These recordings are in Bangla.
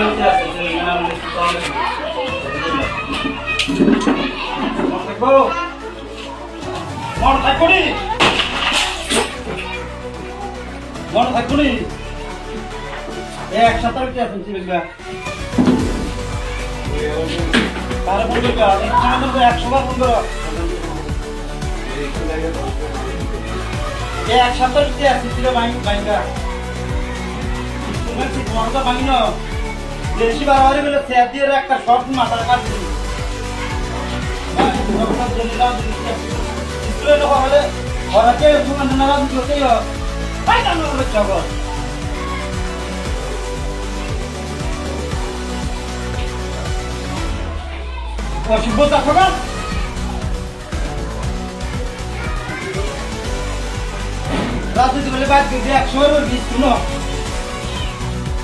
সপ্তাহে আছে যে নাম লিখতে হবে থাকব থাকব নি থাকব নি এক সপ্তাহ কি? আছেন সিভিলটা তার ফোন করবে আমাদের একশো বার ফোন করো এক সপ্তাহ কি? বাইক বাইকটা তোমার কি তোমার তো ভাঙি না বেশি বার হয়ে গেলে স্যার দিয়ে একটা শর্ট মাথার কাজ হলে ঘরকে নানা দিতেই হয় কেন করে অসভ্যতা খবর রাজনীতি বলে বাদ করবি একশো বার স্কুল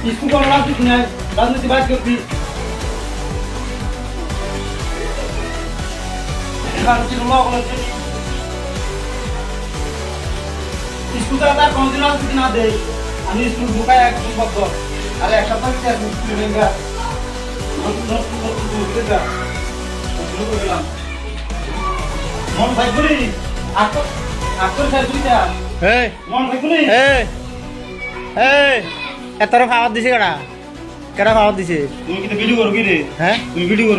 নাই রাজনীতি বাদ করবি রাজনীতি কোনো অবলম্বন স্কুল তারা তার কোনোদিন রাজনীতি না দেয়। আমি স্কুল ঢুকাই একদম বদ্ধ আর এক সপ্তাহ স্কুল ভেঙ্গা মন ভাই করি আকর আকর খাই দুইটা মন ভাই করি এই এই এত খাবার দিছে কেডা? কেডা খাবার দিছে তুমি কিন্তু ভিডিও করো কি রে। হ্যাঁ? তুমি ভিডিও